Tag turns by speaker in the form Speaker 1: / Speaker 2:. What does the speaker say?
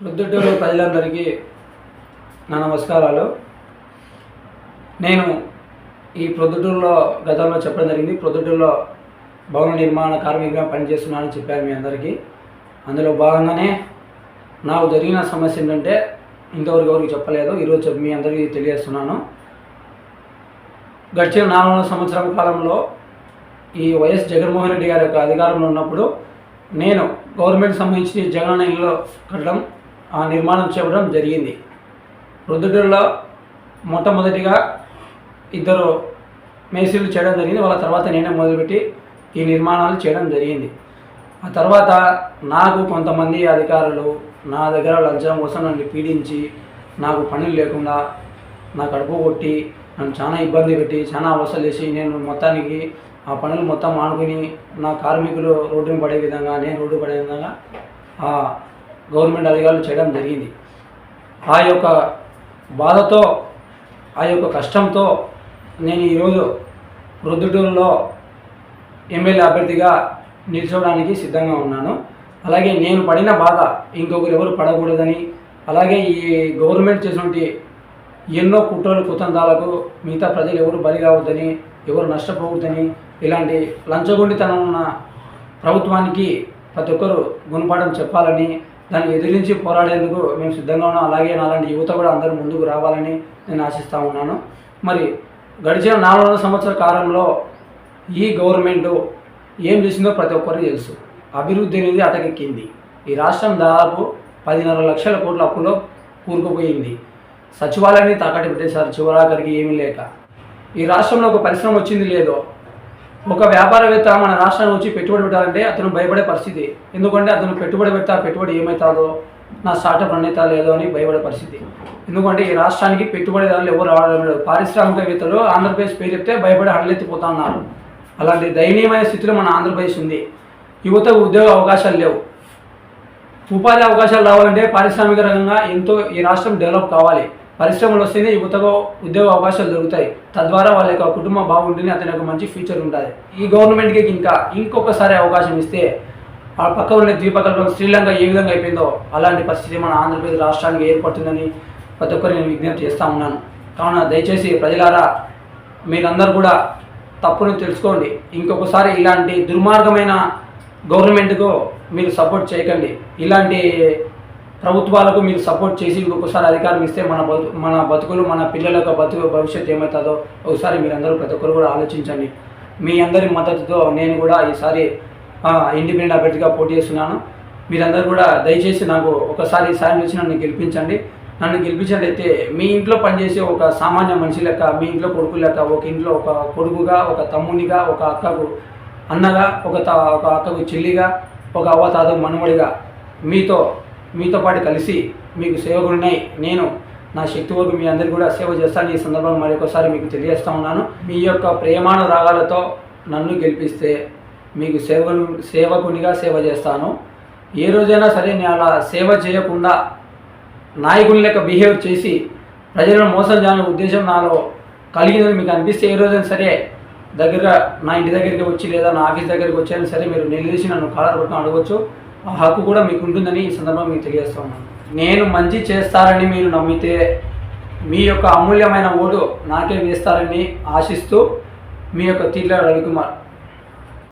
Speaker 1: ప్రొద్దుటూరు ప్రజలందరికీ నా నమస్కారాలు. నేను ఈ ప్రొద్దుటూరులో గతంలో చెప్పడం జరిగింది. ప్రొద్దుటూరులో భవన నిర్మాణ కార్మికంగా పనిచేస్తున్నానని చెప్పాను మీ అందరికీ. అందులో భాగంగానే నాకు జరిగిన సమస్య ఏంటంటే ఇంతవరకు ఎవరికి చెప్పలేదు. ఈరోజు మీ అందరికీ తెలియజేస్తున్నాను. గడిచిన నాలుగు సంవత్సరం కాలంలో ఈ వైఎస్ జగన్మోహన్ రెడ్డి గారి యొక్క అధికారంలో ఉన్నప్పుడు నేను గవర్నమెంట్ సంబంధించి జగన్ ఇల్లు కట్టడం నిర్మాణం చేయడం జరిగింది. ప్రొద్దుటూరులో మొట్టమొదటిగా ఇద్దరు మేస్త్రీలు చేయడం జరిగింది. వాళ్ళ తర్వాత నేనే మొదలుపెట్టి ఈ నిర్మాణాలు చేయడం జరిగింది. ఆ తర్వాత నాకు కొంతమంది అధికారులు నా దగ్గర లంచం కోసం నన్ను పీడించి నాకు పనులు లేకుండా నా కడుపు కొట్టి నన్ను చాలా ఇబ్బంది పెట్టి చాలా అవసరం చేసి నేను మొత్తానికి ఆ పనులు మొత్తం మానుకుని నా కార్మికులు రోడ్డుని పడే విధంగా నేను రోడ్డు పడే విధంగా ఆ గవర్నమెంట్ అధికారులు చేయడం జరిగింది. ఆ యొక్క బాధతో ఆ యొక్క కష్టంతో నేను ఈరోజు ప్రొద్దుటూరులో ఎమ్మెల్యే అభ్యర్థిగా నిల్చోవడానికి సిద్ధంగా ఉన్నాను. అలాగే నేను పడిన బాధ ఇంకొకరు ఎవరు పడకూడదని అలాగే ఈ గవర్నమెంట్ చేసినటువంటి ఎన్నో కుట్రలు కుతంత్రాలకు మిగతా ప్రజలు ఎవరు బలి కావద్దని ఎవరు నష్టపోవద్దని ఇలాంటి లంచగొండితనం ఉన్న ప్రభుత్వానికి ప్రతి ఒక్కరు గుణపాఠం చెప్పాలని దాన్ని ఎదిరించి పోరాడేందుకు మేము సిద్ధంగా ఉన్నాం. అలాగే నాలాంటి యువత కూడా అందరూ ముందుకు రావాలని నేను ఆశిస్తూ ఉన్నాను. మరి గడిచిన నాలుగు సంవత్సర కాలంలో ఈ గవర్నమెంట్ ఏం చేసిందో ప్రతి ఒక్కరికి తెలుసు. అభివృద్ధి అనేది అటకెక్కింది. ఈ రాష్ట్రం దాదాపు పదిన్నర లక్షల కోట్ల అప్పులో కూరుకుపోయింది. సచివాలయాన్ని తాకట్టు పెట్టేశారు. చివరాఖరికి ఏమీ లేక. ఈ రాష్ట్రంలో ఒక పరిశ్రమ వచ్చింది లేదో ఒక వ్యాపారవేత్త మన రాష్ట్రానికి వచ్చి పెట్టుబడి పెట్టాలంటే అతను భయపడే పరిస్థితి. ఎందుకంటే అతను పెట్టుబడి పెడతా పెట్టుబడి ఏమవుతుందో నా స్టార్టప్ రన్ లేదో అని భయపడే పరిస్థితి. ఎందుకంటే ఈ రాష్ట్రానికి పెట్టుబడిదారులు ఎవరు రావడం లేదు. పారిశ్రామికవేత్తలు ఆంధ్రప్రదేశ్ పేరు చెప్తే భయపడి హడలెత్తిపోతా ఉన్నారు అలాంటి దయనీయమైన స్థితిలో మన ఆంధ్రప్రదేశ్ ఉంది. యువతకు ఉద్యోగ అవకాశాలు లేవు. ఉపాధి అవకాశాలు రావాలంటే పారిశ్రామిక రంగంగా ఎంతో ఈ రాష్ట్రం డెవలప్ కావాలి. పరిశ్రమలు వస్తేనే యువతకు ఉద్యోగ అవకాశాలు దొరుకుతాయి. తద్వారా వాళ్ళ యొక్క కుటుంబం బాగుంటుంది అతని యొక్క మంచి ఫ్యూచర్ ఉంటుంది. ఈ గవర్నమెంట్కి ఇంకా ఇంకొకసారి అవకాశం ఇస్తే ఆ పక్క ఉన్న ద్వీపకల్పం శ్రీలంక ఏ విధంగా అయిపోయిందో అలాంటి పరిస్థితి మన ఆంధ్రప్రదేశ్ రాష్ట్రానికి ఏర్పడుతుందని ప్రతి ఒక్కరు నేను విజ్ఞప్తి చేస్తూ ఉన్నాను. కావున దయచేసి ప్రజలారా మీరందరూ కూడా తప్పుని తెలుసుకోండి. ఇంకొకసారి ఇలాంటి దుర్మార్గమైన గవర్నమెంట్కు మీరు సపోర్ట్ చేయకండి. ఇలాంటి ప్రభుత్వాలకు మీరు సపోర్ట్ చేసి ఇంకొకసారి అధికారం ఇస్తే మన మన బతుకులు మన పిల్లల యొక్క బతుకు భవిష్యత్తు ఏమవుతుందో ఒకసారి మీరందరూ ప్రతి ఒక్కరు కూడా ఆలోచించండి. మీ అందరి మద్దతుతో నేను కూడా ఈసారి ఇండిపెండెంట్ అభ్యర్థిగా పోటీ చేస్తున్నాను. మీరందరూ కూడా దయచేసి నాకు ఒకసారి సాయం చేసి నన్ను గెలిపించండి. నన్ను గెలిపించినట్లయితే మీ ఇంట్లో పనిచేసే ఒక సామాన్య మనిషి లెక్క మీ ఇంట్లో కొడుకు లెక్క ఒక ఇంట్లో ఒక కొడుకుగా ఒక తమ్మునిగా ఒక అక్కకు అన్నగా ఒక త ఒక అక్కకు చెల్లిగా ఒక అవ్వ మనుమడిగా మీతో మీతో పాటు కలిసి మీకు సేవకుడినై నేను నా శక్తి వరకు మీ అందరికీ కూడా సేవ చేస్తాను ఈ సందర్భంగా మరొకసారి మీకు తెలియజేస్తా ఉన్నాను. మీ యొక్క ప్రేమాను రాగాలతో నన్ను గెలిపిస్తే మీకు సేవ సేవకునిగా సేవ చేస్తాను. ఏ రోజైనా సరే నేను అలా సేవ చేయకుండా నాయకుని లెక్క బిహేవ్ చేసి ప్రజలను మోసం చేయాలనే ఉద్దేశం నాలో కలిగిందని మీకు అనిపిస్తే ఏ రోజైనా సరే దగ్గర నా ఇంటి దగ్గరికి వచ్చి లేదా నా ఆఫీస్ దగ్గరికి వచ్చైనా సరే మీరు నిలదీసి నన్ను కాలర్ పట్టుకుని అడగవచ్చు హక్కు కూడా మీకు ఉంటుందని ఈ సందర్భంగా మీకు తెలియజేస్తా ఉన్నాను. నేను మంచి చేస్తారని మీరు నమ్మితే మీ యొక్క అమూల్యమైన ఓటు నాకే వేస్తారని ఆశిస్తూ మీ యొక్క తీర్ల రవికుమార్